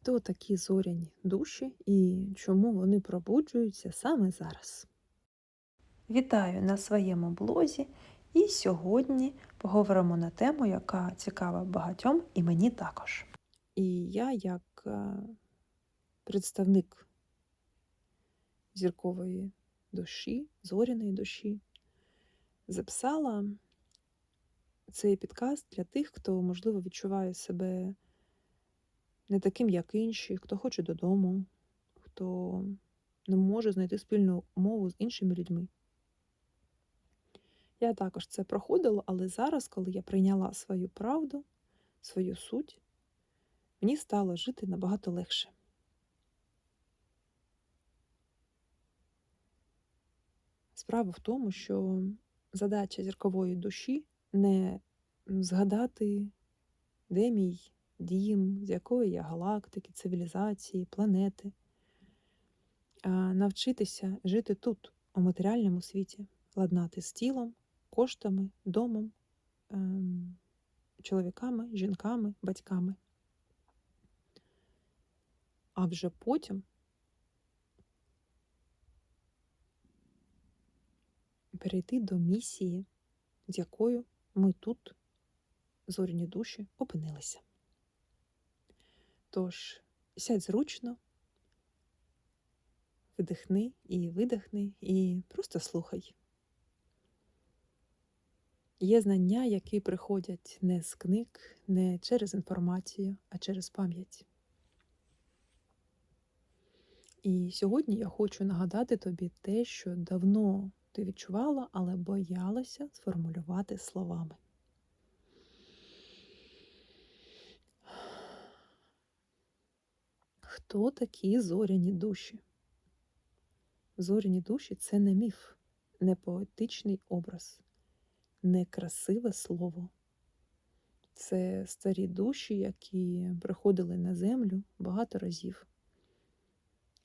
хто такі зоряні душі і чому вони пробуджуються саме зараз. Вітаю на своєму блозі, і сьогодні поговоримо на тему, яка цікава багатьом і мені також. І я, як е, представник зіркової душі, зоряної душі, записала цей підкаст для тих, хто, можливо, відчуває себе не таким, як інші, хто хоче додому, хто не може знайти спільну мову з іншими людьми. Я також це проходила, але зараз, коли я прийняла свою правду, свою суть, мені стало жити набагато легше. Справа в тому, що задача зіркової душі не згадати, де мій дім, з якої я галактики, цивілізації, планети, а навчитися жити тут, у матеріальному світі, ладнати з тілом, коштами, домом, ем, чоловіками, жінками, батьками. А вже потім перейти до місії, з якою ми тут, зоряні душі, опинилися. Тож, сядь зручно, видихни і видихни, і просто слухай. Є знання, які приходять не з книг, не через інформацію, а через пам'ять. І сьогодні я хочу нагадати тобі те, що давно ти відчувала, але боялася сформулювати словами. Хто такі зоряні душі? Зоряні душі це не міф, не поетичний образ, не красиве слово. Це старі душі, які приходили на землю багато разів.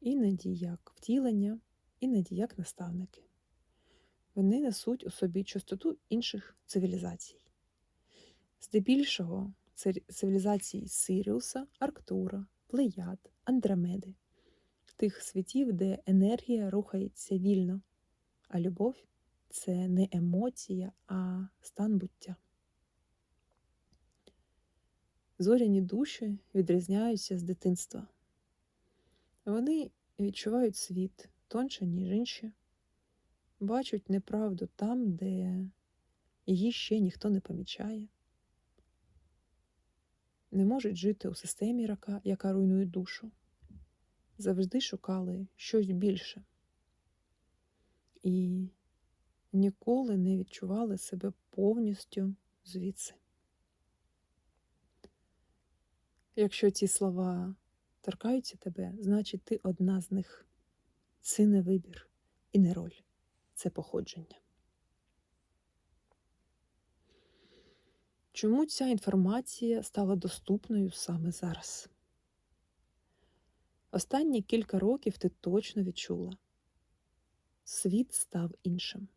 Іноді як втілення, іноді як наставники. Вони несуть у собі чистоту інших цивілізацій. Здебільшого цивілізації Сиріуса, Арктура, Плеяд, Андромеди, тих світів, де енергія рухається вільно, а любов це не емоція, а стан буття. Зоряні душі відрізняються з дитинства. Вони відчувають світ тонше, ніж інші, бачать неправду там, де її ще ніхто не помічає, не можуть жити у системі, яка руйнує душу, завжди шукали щось більше і ніколи не відчували себе повністю звідси. Якщо ці слова торкаються тебе, значить ти одна з них. Це не вибір і не роль, це походження. Чому ця інформація стала доступною саме зараз? Останні кілька років ти точно відчула. Світ став іншим.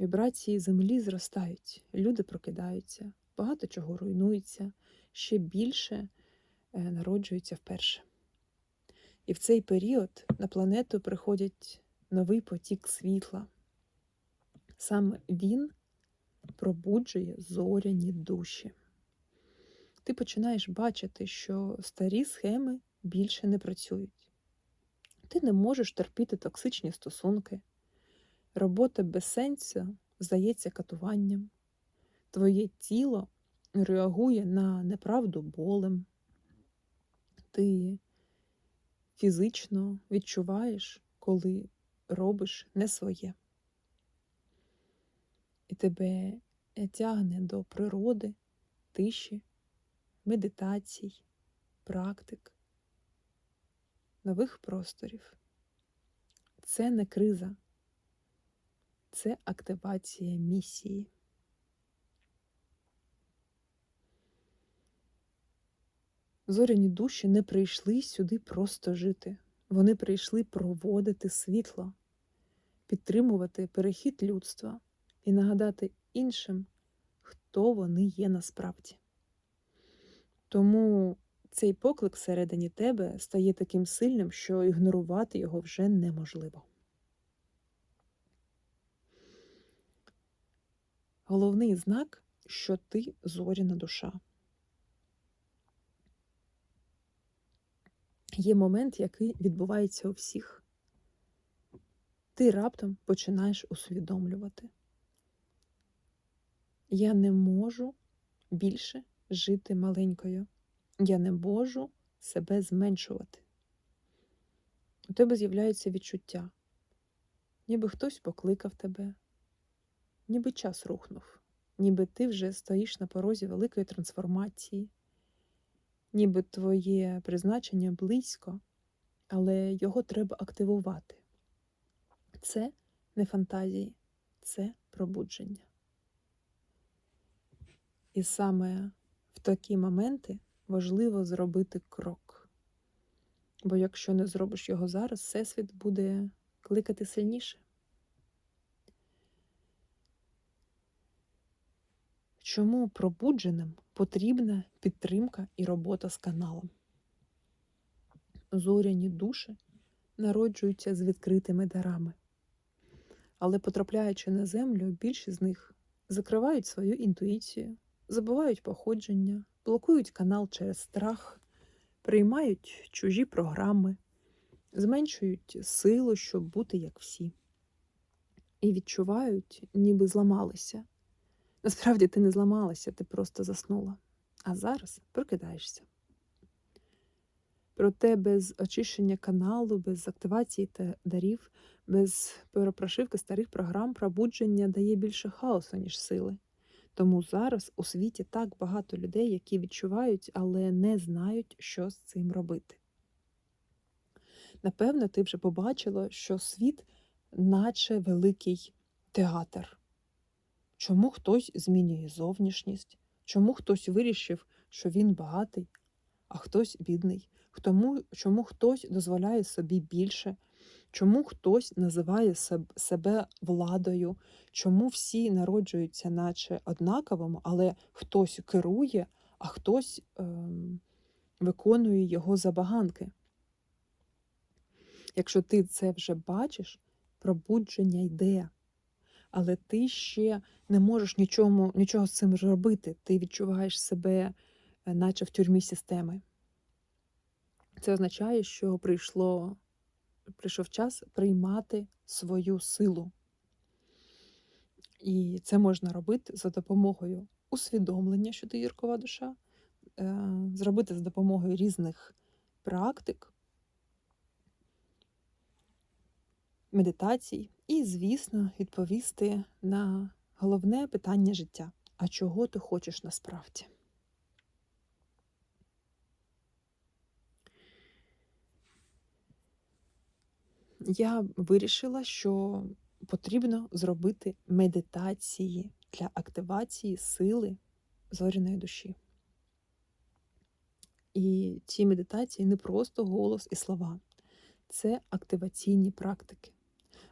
Вібрації землі зростають, люди прокидаються, багато чого руйнується, ще більше е, народжується вперше. І в цей період на планету приходить новий потік світла. Саме він пробуджує зоряні душі. Ти починаєш бачити, що старі схеми більше не працюють. Ти не можеш терпіти токсичні стосунки. Робота без сенсу здається катуванням. Твоє тіло реагує на неправду болем. Ти фізично відчуваєш, коли робиш не своє. І тебе тягне до природи, тиші, медитацій, практик, нових просторів. Це не криза, це активація місії. Зоряні душі не прийшли сюди просто жити. Вони прийшли проводити світло, підтримувати перехід людства і нагадати іншим, хто вони є насправді. Тому цей поклик всередині тебе стає таким сильним, що ігнорувати його вже неможливо. Головний знак, що ти зоряна душа. Є момент, який відбувається у всіх. Ти раптом починаєш усвідомлювати. Я не можу більше жити маленькою. Я не можу себе зменшувати. У тебе з'являється відчуття, ніби хтось покликав тебе, ніби час рухнув, ніби ти вже стоїш на порозі великої трансформації, ніби твоє призначення близько, але його треба активувати. Це не фантазії, це пробудження. І саме в такі моменти важливо зробити крок. Бо якщо не зробиш його зараз, Всесвіт буде кликати сильніше. Чому пробудженим потрібна підтримка і робота з каналом? Зоряні душі народжуються з відкритими дарами, але, потрапляючи на землю, більшість з них закривають свою інтуїцію, забувають походження, блокують канал через страх, приймають чужі програми, зменшують силу, щоб бути як всі, і відчувають, ніби зламалися. Насправді ти не зламалася, ти просто заснула, а зараз прокидаєшся. Проте без очищення каналу, без активації та дарів, без перепрошивки старих програм пробудження дає більше хаосу, ніж сили. Тому зараз у світі так багато людей, які відчувають, але не знають, що з цим робити. Напевно, ти вже побачила, що світ, наче великий театр. Чому хтось змінює зовнішність, чому хтось вирішив, що він багатий, а хтось бідний, Тому, чому хтось дозволяє собі більше, чому хтось називає себе владою, чому всі народжуються, наче однаковим, але хтось керує, а хтось ем, виконує його забаганки. Якщо ти це вже бачиш, пробудження йде, але ти ще не можеш нічому, нічого з цим робити. Ти відчуваєш себе, е, наче в тюрмі системи. Це означає, що прийшло, прийшов час приймати свою силу. І це можна робити за допомогою усвідомлення, що ти гіркова душа, е, зробити за допомогою різних практик, медитацій, і, звісно, відповісти на головне питання життя: а чого ти хочеш насправді? Я вирішила, що потрібно зробити медитації для активації сили зоряної душі. І ці медитації не просто голос і слова, це активаційні практики.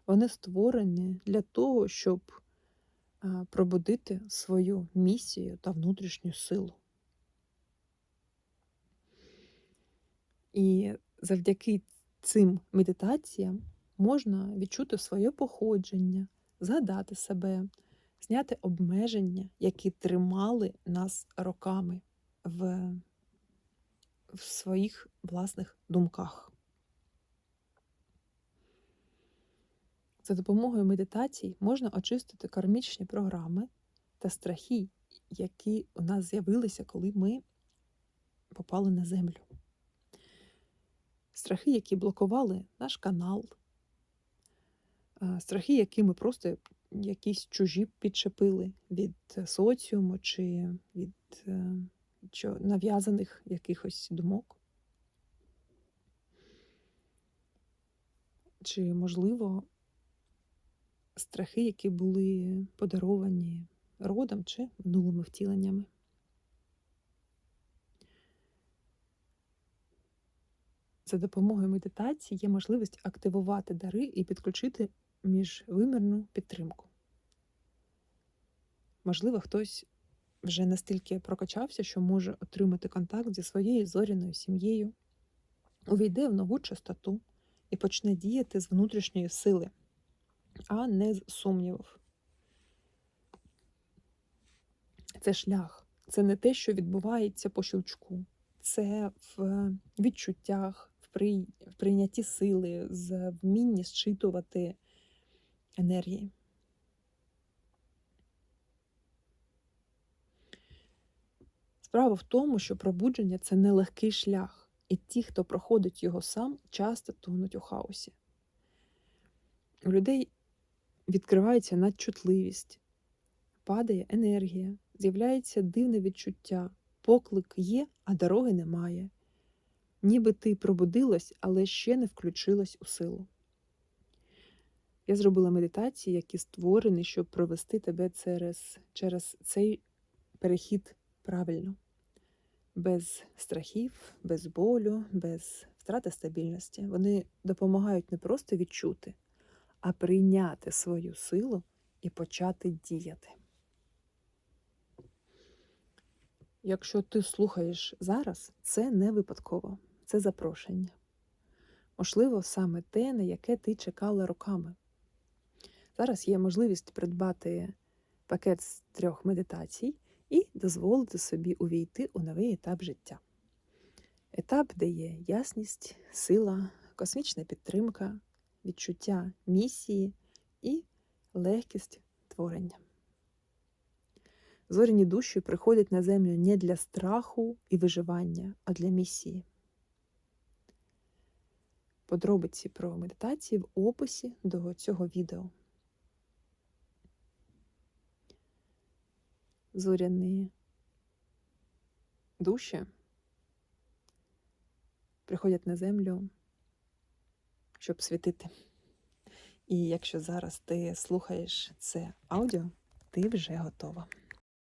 Вони створені для того, щоб пробудити свою місію та внутрішню силу. І завдяки цим медитаціям можна відчути своє походження, згадати себе, зняти обмеження, які тримали нас роками в, в своїх власних думках. За допомогою медитацій можна очистити кармічні програми та страхи, які у нас з'явилися, коли ми попали на землю. Страхи, які блокували наш канал, страхи, які ми просто якісь чужі підчепили від соціуму чи від е, нав'язаних якихось думок. Чи, можливо, страхи, які були подаровані родом чи минулими втіленнями. За допомогою медитації є можливість активувати дари і підключити міжвимірну підтримку. Можливо, хтось вже настільки прокачався, що може отримати контакт зі своєю зоряною сім'єю, увійде в нову частоту і почне діяти з внутрішньої сили, а не з сумнівів. Це шлях, це не те, що відбувається по щелчку. Це в відчуттях, при... в прийнятті сили, з вмінні зчитувати енергії. Справа в тому, що пробудження це нелегкий шлях, і ті, хто проходить його сам, часто тонуть у хаосі. У людей відкривається надчутливість, падає енергія, з'являється дивне відчуття, поклик є, а дороги немає. Ніби ти пробудилась, але ще не включилась у силу. Я зробила медитації, які створені, щоб провести тебе через, через цей перехід правильно, без страхів, без болю, без втрати стабільності. Вони допомагають не просто відчути, а прийняти свою силу і почати діяти. Якщо ти слухаєш зараз, це не випадково, це запрошення. Можливо, саме те, на яке ти чекала роками. Зараз є можливість придбати пакет з трьох медитацій і дозволити собі увійти у новий етап життя. Етап, де є ясність, сила, космічна підтримка, відчуття місії і легкість творення. Зоряні душі приходять на землю не для страху і виживання, а для місії. Подробиці про медитації в описі до цього відео. Зоряні душі приходять на землю, щоб світити. І якщо зараз ти слухаєш це аудіо, ти вже готова.